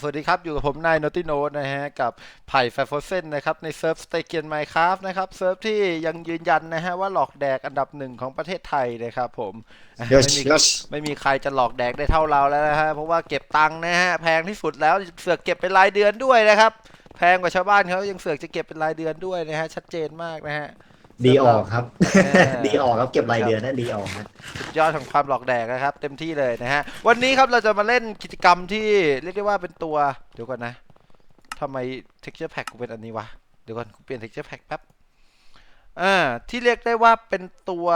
สวัสดีครับ อยู่กับผมนายโนติโนตนะฮะ กับไผ่ไฟโฟเซนนะครับ ในเซิร์ฟสเตเกียนไมค์ครับนะครับ เซิร์ฟที่ยังยืนยันนะฮะ ว่าหลอกแดกอันดับหนึ่งของประเทศไทยนะครับผมอะยไม่มียศไม่มีใครจะหลอกแดกได้เท่าเราแล้วนะฮะ เพราะว่าเก็บตังค์นะฮะ แพงที่สุดแล้วเสือกเก็บเป็นรายเดือนด้วยนะครับ แพงกว่าชาวบ้านเขายังเสือกจะเก็บเป็นรายเดือนด้วยนะฮะ ชัดเจนมากนะฮะ ดีออกครับเออดีออกครับเก็บรายเดือนนะดีออกนะสุดยอดของความหลอกแดกนะครับ เต็มที่เลยนะฮะ วันนี้ครับเราจะมาเล่นกิจกรรมที่เรียกได้ว่าเป็นตัว เดี๋ยวก่อนนะทำไม texture pack กูเป็นอันนี้วะ เดี๋ยวก่อนกูเปลี่ยน texture pack แป๊บอ่าที่เรียกได้ว่าเป็นตัว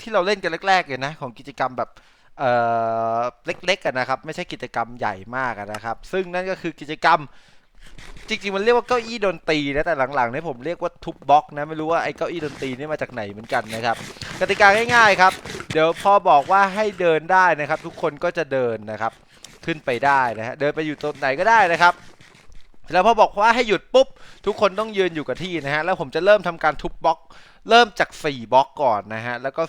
ที่เราเล่นกันแรกๆเลยนะ ของกิจกรรมแบบเอ่อเล็กๆกันนะครับ ไม่ใช่กิจกรรมใหญ่มากอะนะครับ ซึ่งนั่นก็คือกิจกรรม จริงๆมันเรียกว่าเก้าอี้ดนตรีนะแต่หลังๆเนี่ยผมเรียกว่าทุบบล็อกนะไม่รู้ว่าไอ้เก้าอี้ดนตรีนี่มาจากไหนเหมือนกันนะครับ กติกาง่ายๆครับ เดี๋ยวพอบอกว่าให้เดินได้นะครับ ทุกคนก็จะเดินนะครับ ขึ้นไปได้นะฮะเดินไปอยู่ตรงไหนก็ได้นะครับ แล้วพอบอกว่าให้หยุดปุ๊บ ทุกคนต้องยืนอยู่กับที่นะฮะแล้วผมจะเริ่มทำการทุบบล็อก เริ่มจาก4บล็อกก่อนนะฮะแล้วก็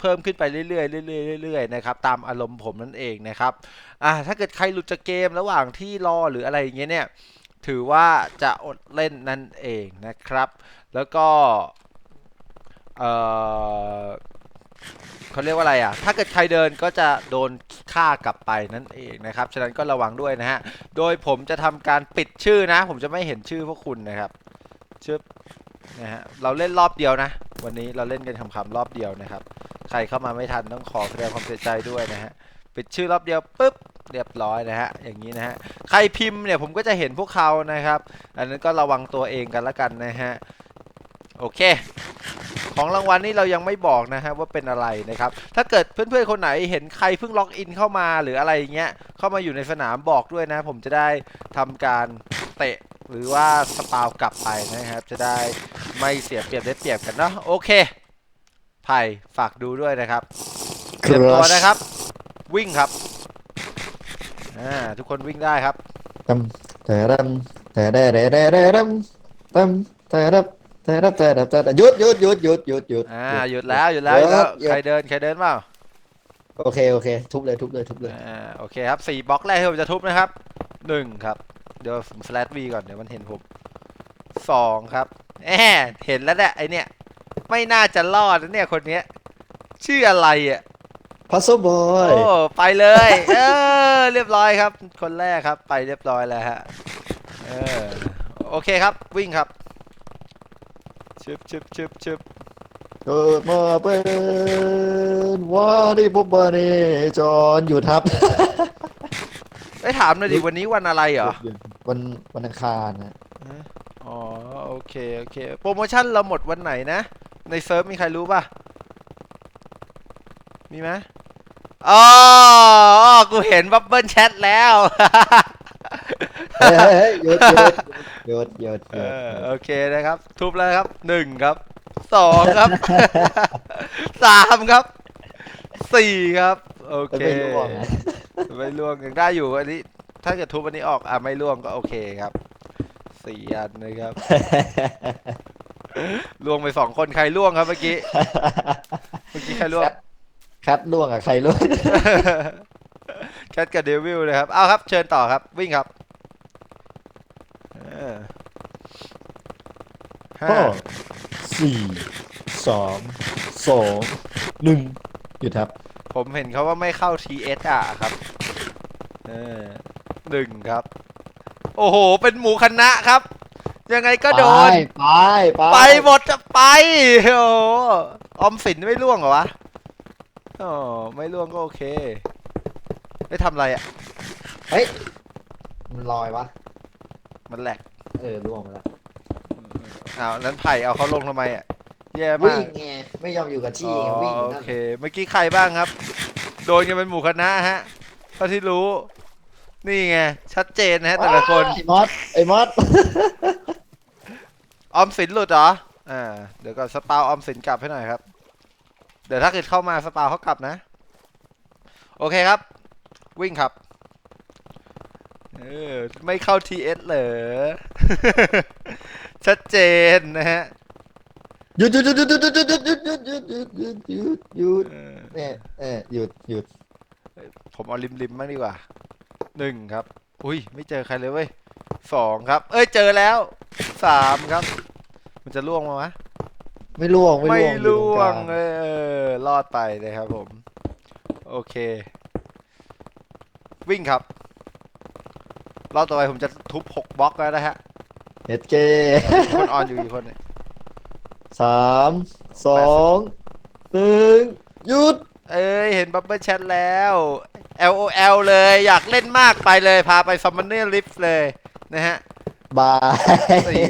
เพิ่มขึ้นไปเรื่อยๆเรื่อยๆเรื่อยๆนะครับตามอารมณ์ผมนั่นเองนะครับอ่าถ้าเกิดใครหลุดจากเกมระหว่างที่รอหรืออะไรอย่างเงี้ยเนี่ยถือว่าจะอดเล่นนั่นเองนะครับ แล้วก็เออเขาเรียกว่าอะไรอะ ถ้าเกิดใครเดินก็จะโดนฆ่ากลับไปนั่นเองนะครับ ฉะนั้นก็ระวังด้วยนะฮะ โดยผมจะทำการปิดชื่อนะ ผมจะไม่เห็นชื่อพวกคุณนะครับชื่อ นะฮะเราเล่นรอบเดียวนะ วันนี้เราเล่นกันคำๆรอบเดียวนะครับ ใครเข้ามาไม่ทันต้องขอแสดงความเสียใจด้วยนะฮะปิดชื่อรอบเดียวปุ๊บเรียบร้อยนะฮะอย่างนี้นะฮะใครพิมพ์เนี่ยผมก็จะเห็นพวกเขานะครับ อันนั้นก็ระวังตัวเองกันละกันนะฮะโอเค ของรางวัลนี่เรายังไม่บอกนะฮะว่าเป็นอะไรนะครับ ถ้าเกิดเพื่อนๆคนไหนเห็นใครเพิ่งล็อกอินเข้ามาหรืออะไรอย่างเงี้ยเข้ามาอยู่ในสนามบอกด้วยนะ ผมจะได้ทำการเตะ หรือว่าสปาวกลับไปนะครับ จะได้ไม่เสียเปรียบได้เปรียบกันเนาะโอเคไผ่ฝากดูด้วยนะครับเตรียมตัวนะครับ วิ่งครับอ่าทุกคนวิ่งได้ครับตำแต่รำแต่ได้ได้ได้ได้รำตำแต่รับแต่รับแต่รับแต่หยุดหยุดหยุดหยุดหยุดหยุดอ่าหยุดแล้วหยุดแล้วหยุดแล้วหยุดใครเดินใครเดินเปล่าโอเคโอเค ทุบเลยทุบเลยทุบเลยอ่าโอเคครับสี่บล็อกแรกที่ผมจะทุบนะครับหนึ่งครับเดี๋ยวผมสแลชวีก่อนเดี๋ยวมันเห็นผมสองครับแหมเห็นแล้วแหละไอเนี่ย ไม่น่าจะรอดนะเนี่ยคนเนี้ย ชื่ออะไรอะพัซโซบอโอ้ยไปเลย เออ เรียบร้อยครับ คนแรกครับไปเรียบร้อยแล้วฮะเออโอเคครับวิ่งครับชึบชึบชึบชึบเกิดมาเป็นวันที่พบบาเนจรหยุดครับไอ้ยถามหน่อยดิวันนี้วันอะไรเหรอ วันวันอังคารนะอ๋อโอเคโอเคโปรโมชั่นเราหมดวันไหนนะ ในเซิร์ฟมีใครรู้ป่ะ มีไหมอ๋ออ๋อกูเห็นบับเบิลแชทแล้วเฮ้ยเฮ้ยเฮ้ยหยุดหยุดหยุดหยุดหเอยุดอโอเคนะครับ ทุบแล้วครับหนึ่งครับสองครับสามครับสี่ครับ โอเคไม่ร่วงนะไม่ล่วงยังได้อยู่อันนี้ ถ้าเกิดทุบอันนี้ออกอะไม่ล่วงก็โอเคครับสี่อันนะครับล่วงไปสองคนใครล่วงครับเมื่อกี้เมื่อกี้ใครล่วงคัดล่วงกับใครล่วงแคทกับเดวิลนะครับเอาครับ เชิญต่อครับ วิ่งครับเออห้าห้าสี่สองสองหนึ่งหยุดครับ ผมเห็นเขาว่าไม่เข้า TS อะครับ เออ หนึ่งครับ โอ้โห เป็นหมูคณะครับ ยังไงก็โดน ไปไปไปหมดจะไป โอ้โหออมสินไม่ล่วงเหรอวะอ๋อไม่ล่วงก็โอเค ได้ทำอะไรอะ เฮ้ยมันลอยวะมันแหลกเออล่วงไปแล้วอ้าวนั้นไผ่เอาเขาลงทำไมอะ แย่วิ่มากงไงไม่ยอมอยู่กับที่อ๋อไงวิ่งอยู่โอนั่นเค เมื่อกี้ใครบ้างครับ โดนกันเป็นหมู่คณะฮะเท่าที่รู้ นี่ไง ชัดเจนนะฮะแต่ละคน ไอ้มอสไอ้มอสออมสินหลุดเหรอ อ่า เดี๋ยวก่อนสปาวออมสินกลับให้หน่อยครับ เดี๋ยวถ้าเกิดเข้ามาสปาวเขากลับนะ โอเคครับ วิ่งครับ เออ ไม่เข้า TS เหรอ ชัดเจนนะฮะหยุดหยุดหยุดหยุดหยุดหยุดหยุดหยุดหยุดหยุดหยุดหยุดหยุดหยุดเออเนี่ยเออหยุดหยุดผมเอาริมริมๆบ้างดีกว่า หนึ่งครับ อุ้ยไม่เจอใครเลยเว้ยสองครับ เอ้ยเจอแล้วสามครับ มันจะล่วงมาวะไม่ล่วงไม่ไม่ล่วงอยู่ตรงกลางล่วงเออรอดไปนะครับผม โอเค วิ่งครับรอบต่อไปผมจะทุบหกบล็อกแล้วนะฮะเฮ็ดเจมีคนออนอยู่อีกคนหนึงสามสองหนึ่งหยุด เอ้ยเห็นบับเบิลแชทแล้ว LOL เลยอยากเล่นมากไปเลยพาไปซัมมอนเนอร์ลิฟเลยนะฮะบายสี่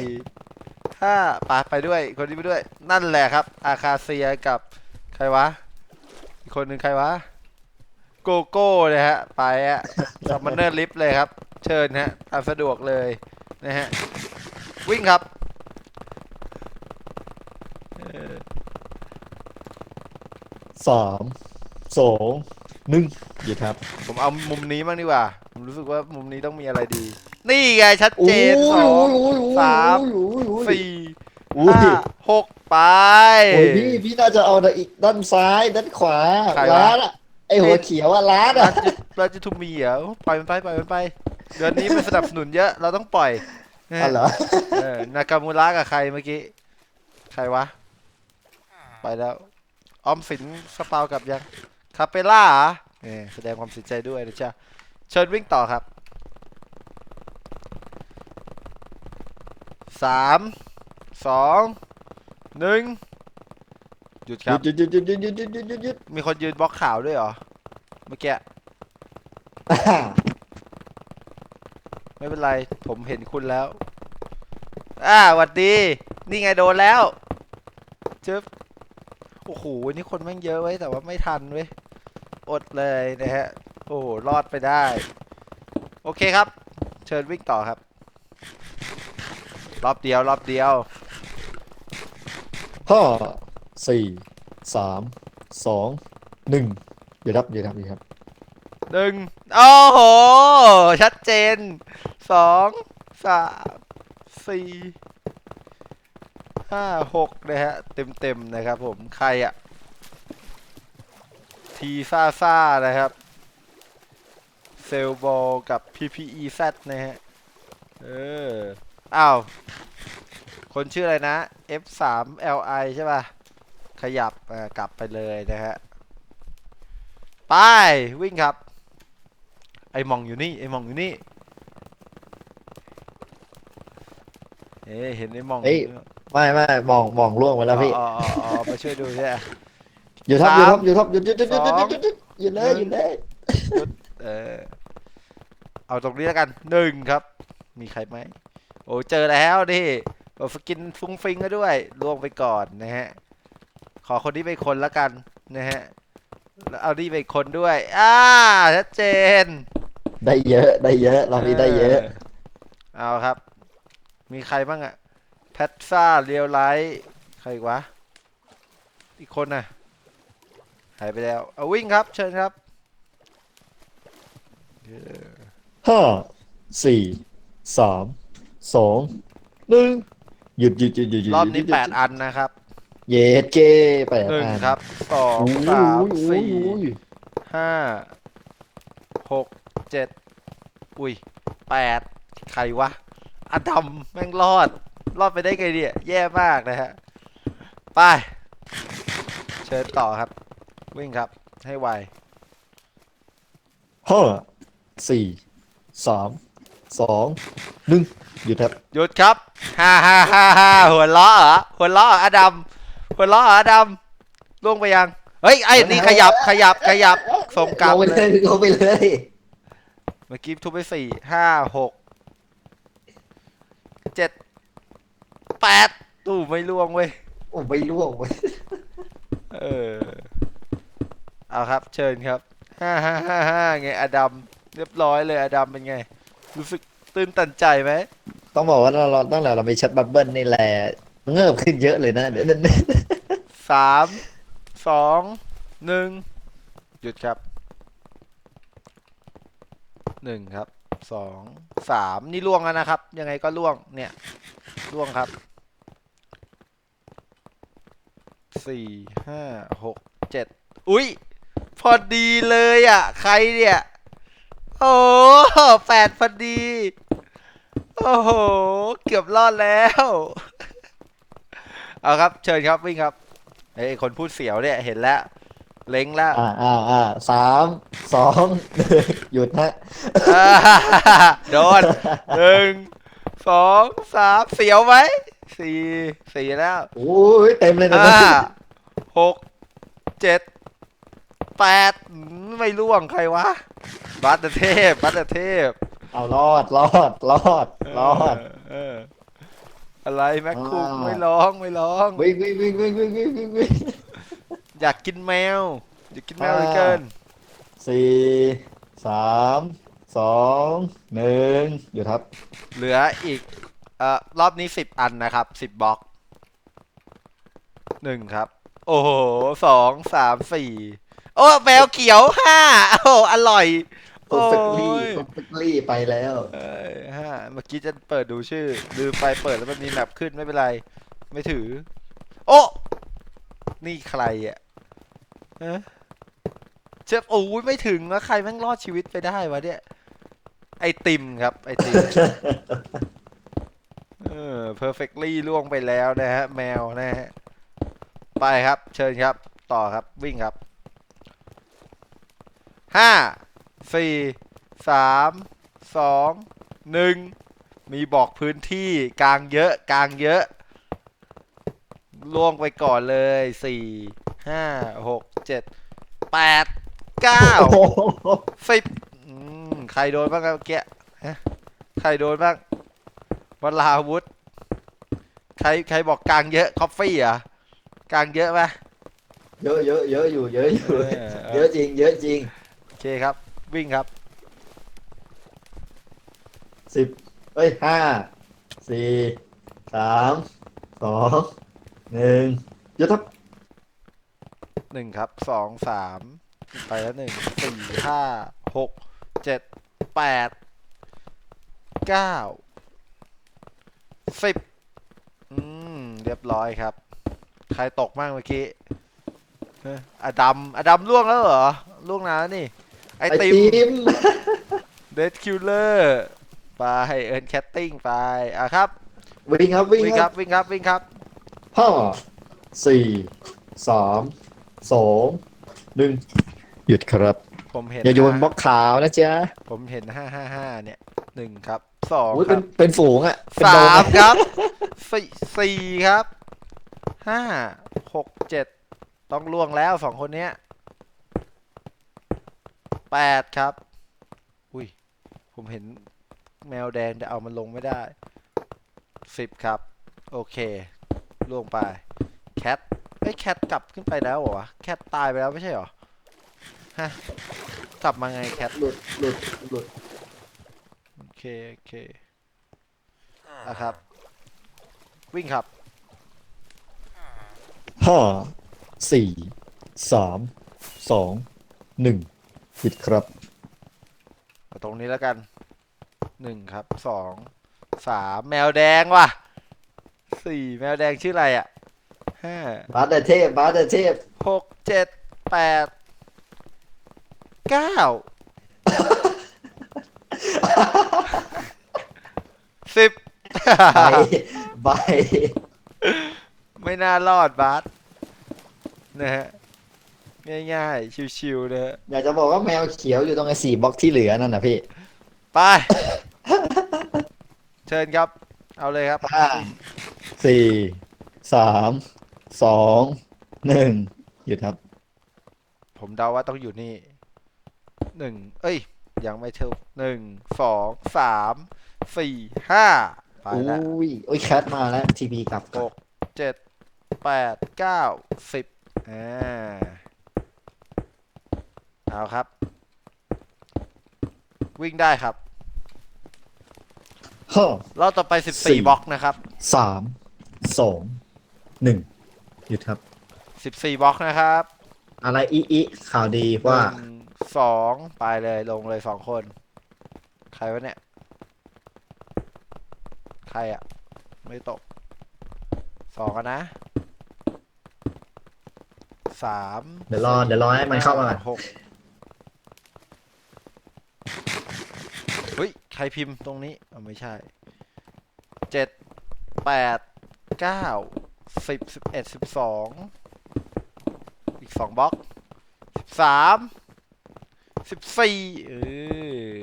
ห้าปาไปด้วยคนนี้ไปด้วย นั่นแหละครับ อาคาเซียกับใครวะ อีกคนหนึ่งใครวะ โกโก้เลยฮะ ไปฮะซัมมอนเนอร์ลิฟเลยครับ เชิญฮะตามสะดวกเลยนะฮะ วิ่งครับเออสามสอง หนึ่งหยุดครับ ผมเอามุมนี้บ้างดีกว่า ผมรู้สึกว่ามุมนี้ต้องมีอะไรดี นี่ไงชัดเจนโอ้สยองโอ้ยโอ้ยสามโอ้ยโอ้ยสี่โอ้ยห้าหกไป โอ้ยพี่พี่น่าจะเอาอีกด้านซ้ายด้านขวาใครวะ ร้านอะไอหัวเขียวอะร้านราอะชราชทุมีเหรอปล่อยมันไปปล่อยมันไป เดือนนี้มันสนับสนุนเยอะเราต้องปล่อยนะอ๋อฮะเหรอเออนากามูระกับใครเมื่อกี้ ใครวะ ไปแล้ว ออมสินสปาวกลับยัง คาเปล่าเนี่ยแสดงความเสียใจด้วยนะจ๊ะเชิญวิ่งต่อครับสามสองหนึ่งหยุดครับยุดหยุดหยุดหยุดหยุดหยุดหยุดหยุดหยุดมีคนยืนบล็อกข่าวด้วยเหรอเมื่อกี้ไม่เป็นไร ผมเห็นคุณแล้ว อ่าหวัดดี นี่ไงโดนแล้วจึ๊บโอ้โหวันนี้คนแม่งเยอะไว้ยแต่ว่าไม่ทันเว้ย อดเลยนะฮะ โอ้โหรอดไปได้ โอเคครับ เชิญวิ่งต่อครับ รอบเดียว รอบเดียว ห้าสี่สามสองหนึ่งหยุดครับหยุดครับหยุดครับหนึ่งโอ้โห ชัดเจนสองสามสี่ห้าหกนะฮะ เต็มเต็มๆนะครับผม ใครอะ ทีซ่าซ่านะครับ เซลบอลกับ PPEZ นะฮะ เออ อ้าว คนชื่ออะไรนะ F3LI ใช่ป่ะ ขยับกลับไปเลยนะฮะ ไป วิ่งครับ ไอมองอยู่นี่ ไอมองอยู่นี่ เอ๊ะเห็นไอมอง เฮ้ย ไม่ไม่มองมองล่วงไปแล้วพี่ อ๋ออ๋อมาช่วยดูใช่ไหมหยุดครับสามหยุดครับหยุดครับหยุดหยุดหยุดหยุดสองหยุดหยุดหยุดเลยหยุดเลยเออเอาตรงนี้แล้วกันหนึ่งครับ มีใครไหมโอ้เจอแล้วดิบอกสกินฟุ้งฟิงก็ด้วยล่วงไปก่อนนะฮะขอคนนี้ไปคนแล้วกันนะฮะแล้วเอานี่ไปคนด้วยอ่าชัดเจน ได้เยอะได้เยอะเรามีได้เยอะ เอาครับ มีใครบ้างอะแพทซ่าเรียวไลท์ใครอีกวะอีกคนน่ะ หายไปแล้วเอาวิ่งครับ เชิญครับห้าสี่สามสองหนึ่งหยุดหยุดหยุดหยุดหยุดรอบนี้หยุดหยุแปดอันนะครับเย็ดเกแปดหนึ่งอันครับสองโอ้ยสามโอ้ยสี่โอ้ยห้าหกเจ็ดอุ้ยแปดใครวะอดัมแม่งรอด รอดไปได้ไงเนี่ยแย่มากนะฮะ ไป เชิญต่อครับ วิ่งครับ ให้ไวห้าสี่สามสองหนึ่งหยุดครับหยุดครับฮ่าฮ่าฮ่าฮ่าหัวล้อเหรอหัวล้อเหรออดัมหัวล้อเหรออดัมล่วงไปยังเฮ้ยไอ้นี่ขยับขยับขยับสมกรรมลงไปเลเลยยลงไปเลยเมื่อกี้ทุบไปสี่ห้าหกเจ็ดแปดตู้ไม่ล่วงเว้ย โอ้ไม่ล่วงเว้ยเออ เอาครับ เชิญครับฮ่าฮ่าฮ่าฮ่าไงอดัมเรียบร้อยเลยอดัมเป็นไง รู้สึกตื่นตันใจไหมต้องบอกว่าเราเราตั้งแต่เรามีแชทบับเบิ้ลนี่แหละเงิบขึ้นเยอะเลยนะเดี๋ยวนั้นสามสองหนึ่งหยุดครับหนึ่งครับสองสามนี่ล่วงแล้วนะครับ ยังไงก็ล่วงเนี่ยล่วงครับสี่ห้าหกเจ็ดอุ้ย พอดีเลยอะ ใครเนี่ย โอ้แปดพอดี โอ้โห เกือบรอดแล้ว เอาครับ เชิญครับวิ่งครับไอ้ยคนพูดเสียวเนี่ยเห็นแล้ว เล็งแล้ว อ่าอ่าอ่าสามสองหนึ่งหยุดฮะอ่าโดนหนึ่งสองสามเสียวไหมสี่สี่แล้วโอ้ยเต็มเลยนะห้าหกเจ็ด แปดอืมไม่ล่วงใครวะบัตเตอร์เทพบัตเตอร์เทพเอารอดรอดรอดรอดเอออะไรแม็กคุกอ่าไม่ร้องไม่ร้องวิ่งวิ่งวิ่งวิ่งวิ่งวิ่งวิ่งวิ่งอยากกินแมว อยากกินแมวเหลือเกินสี่สามสองหนึ่งหยุดครับ เหลืออีกเอ่อรอบนี้สิบอันนะครับสิบบล็อกหนึ่งครับ โอ้โหสองสามสี่ โอ้แมวเขียวห้าโอ้โหอร่อย p e r f e c t l y โอ้ย perfectly ไปแล้ว เอ้ยห้าเมื่อกี้จะเปิดดูชื่อลืมไปเปิดแล้วมันมีแมปขึ้นไม่เป็นไร ไม่ถือ โอ้นี่ใครอะฮะเจ็บโอ้ยไม่ถึงแล้วใครแม่งรอดชีวิตไปได้วะเนี่ย ไอติมครับ ไอติม เออ perfectly ล่วงไปแล้วนะฮะ แมวนะฮะ ไปครับ เชิญครับ ต่อครับ วิ่งครับ ห้าสี่สามสองหนึ่งมีบอกพื้นที่กลางเยอะกลางเยอะ ล่วงไปก่อนเลยสี่ห้าหกเจ็ดแปดเก้าโอ้โหสิบอืมใครโดนบ้างครับเมื่อกี้ฮะใครโดนบ้างวลาวุธ ใครใครบอกกลางเยอะคอฟฟี่อะกลางเยอะไหมเยอะเยอะเยอะอยู่เยอะอยู่เออเออเยอะจริงเยอะจริงโอเคครับ วิ่งครับสิบเอ้ยห้าสี่สามสองหนึ่งหยุดครับหนึ่งครับสองสามไปแล้วหนึ่งสี่ห้าหกเจ็ดแปดเก้าสิบอืม เรียบร้อยครับ ใครตกมั่งเมื่อกี้เอ้ยอดัมอดัมล่วงแล้วเหรอล่วงนานแล้วนี่ ไอไอติมติมเดดคิลเลอร์ไปเอิร์นแคตติ้งไปอะครับวิ่งครับวิ่งวิ่งคครัรับบวิ่งครับวิ่งครับ ห้าสี่สามสองหนึ่งหยุดครับ ผมเห็นอย่าโยนห้บล็อกขาวนะจ๊ะผมเห็นห้าห้าห้าเนี่ยหนึ่งครับสองอุ้ยคเป็รันบเป็นฝูงอะเป็นสาโดงมอะครับสี่สี่ครับห้าหกเจ็ดต้องล่วงแล้วสองคนเนี้ย แปดครับ อุ้ย ผมเห็นแมวแดงแต่เอามันลงไม่ได้สิบครับ โอเคล่วงไป แคทไอ้ยแคทกลับขึ้นไปแล้วเหรอวะ แคทตายไปแล้วไม่ใช่เหรอ ฮะ กลับมาไงแคท หลุดหลุดหลุดโอเค โอเคอะครับ วิ่งครับ ห้าสี่สามสองหนึ่ง หยุดครับ เอาตรงนี้แล้วกันหนึ่งครับสองสามแมวแดงว่ะสี่แมวแดงชื่ออะไรอะห้าบาสเดอร์เทพบาสเดอร์เทพหกเจ็ดแปดเก้าสิบใบใบไม่น่ารอดบาสนะฮะ ง่ายๆ ชิวๆนะฮะอยากจะบอกว่าแมวเขียวอยู่ตรงไอ้สี่บล็อกที่เหลือนั่นนะพี่ ไป เชิญครับ เอาเลยครับ ห้าสี่สามสองหนึ่งหยุดครับ ผมเดาว่าต้องอยู่นี่หนึ่งเอ้ย ยังไม่เท่าหนึ่งสองสามสี่ห้าไปอุ้แล้วยโอ้ยแคทมาแล้วทีวีกลับหกเจ็ดแปดเก้าสิบอ่า เอาครับ วิ่งได้ครับ ห้าเราต่อไปสิบสี่สี่บล็อกนะครับ สามสองหนึ่งหยุดครับสิบสี่บล็อกนะครับอะไรอีอีข่าวดีว่าหนึ่งสองไปเลยลงเลยสองคน ใครวะเนี่ย ใครอะไม่ตกสองอะนะสามเดี๋ยวรอเดี๋ยวรอให้มันเข้ามาก่อนหก ใครพิมพ์ตรงนี้อ๋อไม่ใช่เจ็ดแปดเก้าสิบสิบเอ็ดสิบสองอีกสองบล็อกสิบสามสิบสี่เออ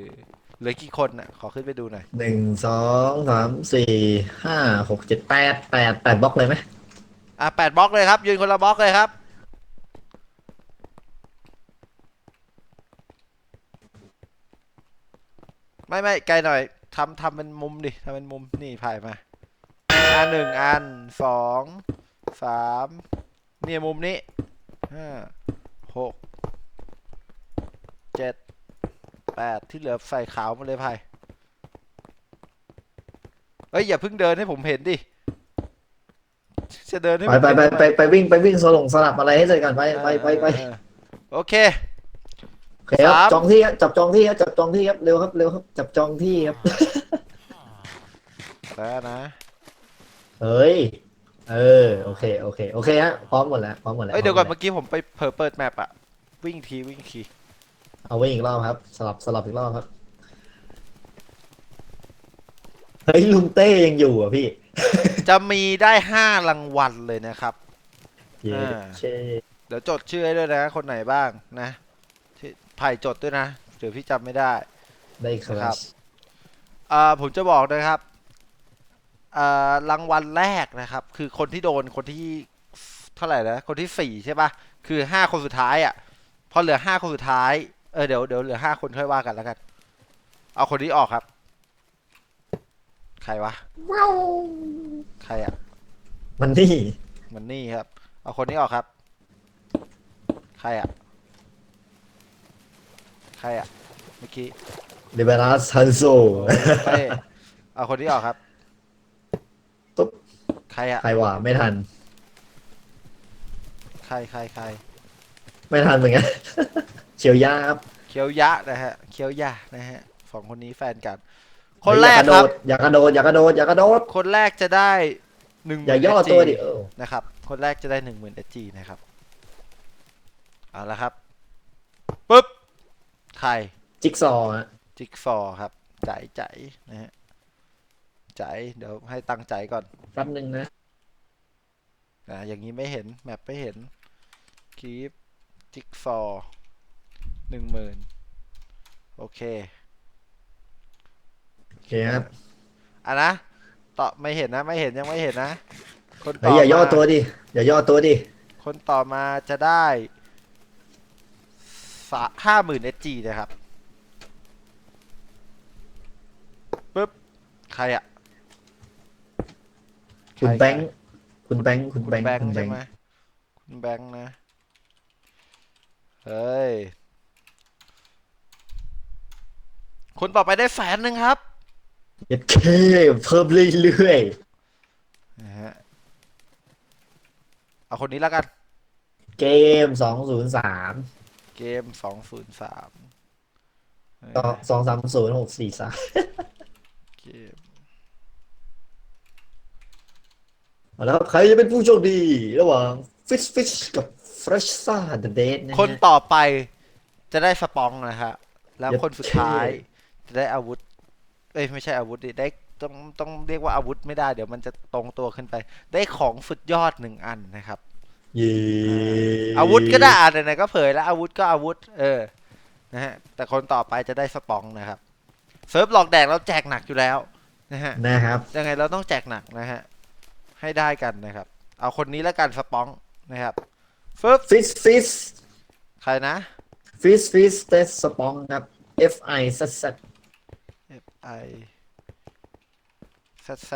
เหลือกี่คนน่ะ ขอขึ้นไปดูหน่อยหนึ่งสองสามสี่ห้าหกเจ็ดแปดแปดแปดบล็อกเลยไหมอะแปดบล็อกเลยครับ ยืนคนละบล็อกเลยครับ ไม่ไม่ไกลหน่อยทำทำเป็นมุมดิทำเป็นมุมนี่ถ่ายมาอันหนึ่งอันสองสามเนี่ยมุมนี้ห้าหกเจ็ดแปดที่เหลือใส่ขาวมาเลยพายเอ้ยอย่าเพิ่งเดินให้ผมเห็นดิจะเดินให้ไปผมไปเห็นไปทำมไปไปวิ่งไปวิ่งสลงสลับอะไรให้เสร็จก่อนไปไปไปไปเออโอเค โอเคครับสามจองที่ครับจับจองที่ครับจับจองที่ครับ เร็วครับ เร็วครับ จับจองที่ครับ แล้วนะ เฮ้ย เออ โอเค โอเค โอเคฮะ พร้อมหมดแล้ว พร้อมหมดแล้ว เอ้ยเดี๋ยวก่อนพร้มหมเมื่อกี้ผมไปเผลอเปิดแมปอะวิ่งทีวิ่งที เอาวิ่งอีกรอบครับ สลับ สลับอีกรอบครับ เฮ้ยลุงเต้ยังอยู่อะพี่ จะมีได้ห้ารางวัลเลยนะครับ เย้อ่าเช่เดี๋ยวจดชื่อให้ด้วยนะ คนไหนบ้างนะที่ ไผ่จดด้วยนะเดี๋ยวพี่จำไม่ได้ ได้คครัรับบอ่าผมจะบอกนะครับอ่ารางวัลแรกนะครับ คือคนที่โดนคนที่เท่าไหร่นะคนที่สี่ใช่ปะคือห้าคนสุดท้ายอะพอเหลือห้าคนสุดท้ายเออเดี๋ยวเดี๋ยวเหลือห้าคนค่อยว่ากันแล้วกัน เอาคนนี้ออกครับ ใครวะใครอะ มันนี่ มันนี่ครับ เอาคนนี้ออกครับ ใครอะใค รอะเมื่อกี้เดเบรัสฮันโซเป้เอาคนนี้ออกครับ ตุ๊บใครอะใครวะไม่ทัน ใครใครใครไม่ทันเหมือนกันเฉียวยาครับเคียวยะนะฮะเคียวยะนะฮะสองคนนี้แฟนกัน คนแรกครับ อย่ากระโดดอย่ากระโดดอย่ากระโดดคนแรกจะได้หนึ่งอย่าย่อตัวดิเออนะครับ คนแรกจะได้หนึ่งหมื่นเอจีนะครับ เอาละครับปุ๊บ ใคร จิ๊กซอว์ฮะจิ๊กซอว์ครับใจใจนะฮะใจเดี๋ยวให้ตั้งใจก่อนแป๊บนึงนะ อ่าอย่างนี้ไม่เห็น แมปไม่เห็นคีปจิ๊กซอหนึ่งหมื่นโอเค โอเคครับอะนะต่อไม่เห็นนะ ไม่เห็นยังไม่เห็นนะ คนเฮ้ต่ยออย่าย่อมา ตัวดิ อย่าย่อตัวดิ คนต่อมาจะได้ ห้าหมื่นเอจีนะครับปึ๊บใครอะคุณใครแบงค์คุณแบงค์คุณคุณแบงค์แบงคุค์ณแบใช่งค์ไหมคุณแบงค์นะ เฮ้ย คนต่อไปได้แสนหนึ่งครับเย็ดเคเพิ่มเรื่อยนะฮะเอาคนนี้แล้วกันๆเกมสองศูนย์สาม เกมสองศูนย์สามสองสามศูนย์หกสี่สามเกมแล้วใครจะเป็นผู้โชคดีระหว่างฟิชฟิชกับเฟรชซ่าเดอะเดทนะฮะคนต่อไปจะได้สปองนะฮะแล้วเย็ดคนสุดท้ายเคจะได้อาวุธ เอ้ยไม่ใช่อาวุธดิได้ต้องต้องเรียกว่าอาวุธไม่ได้ เดี๋ยวมันจะตรงตัวขึ้นไป ได้ของสุดยอดหนึ่งอันนะครับ เย้อาวุธก็ได้อะไหนๆก็เผยแล้วอาวุธก็อาวุธ เออนะฮะแต่คนต่อไปจะได้สปองนะครับเซิร์ฟหลอกแดกเราแจกหนักอยู่แล้วนะฮะนะครับยังไงเราต้องแจกหนักนะฮะให้ได้กันนะครับ เอาคนนี้แล้วกันสปองนะครับฟึบฟิชฟิชใครนะฟิชฟิชเตสสปองครับ F I Z Z F I Z Z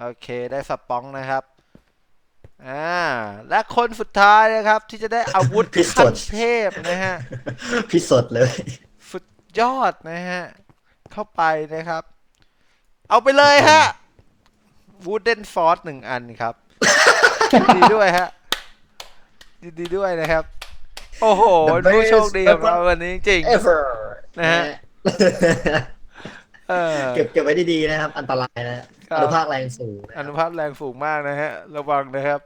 โอเคได้สปองนะครับ อ่าและคนสุดท้ายนะครับ ที่จะได้อาวุธพิสขั้ดนเทพนะฮะพี่สดเลย สุดยอดนะฮะ เข้าไปนะครับ เอาไปเลยฮะ Wooden Force หนึ่งอันครับยินดีด้วยฮะยินดีด้วยนะครับ โอ้โห The best ผู้โชคดีของเราวันนี้จริง ever นะฮะเออเก็บเก็บไว้ดีๆนะครับ อันตรายนะครัอบนุภาคแรงสูงนะอนุภาพแรงสูงมากนะฮะ ระวังนะครับ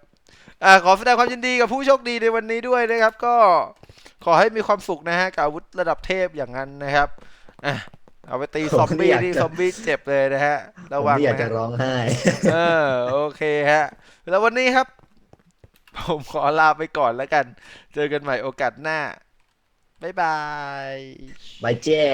อ่าขอแสดงความยินดีกับผู้โชคดีในวันนี้ด้วยนะครับ ก็ขอให้มีความสุขนะฮะกับอาวุธระดับเทพอย่างนั้นนะครับอะเอาไปตีผมซอมบี้นี่อยากที่จะซอมบี้เจ็บเลยนะฮะผระมวังนี่อยากนะจะฮะร้องไห้เออโอเคฮะ แล้ววันนี้ครับ ผมขอลาไปก่อนแล้วกัน เจอกันใหม่โอกาสหน้า บ๊ายบายบายเจ้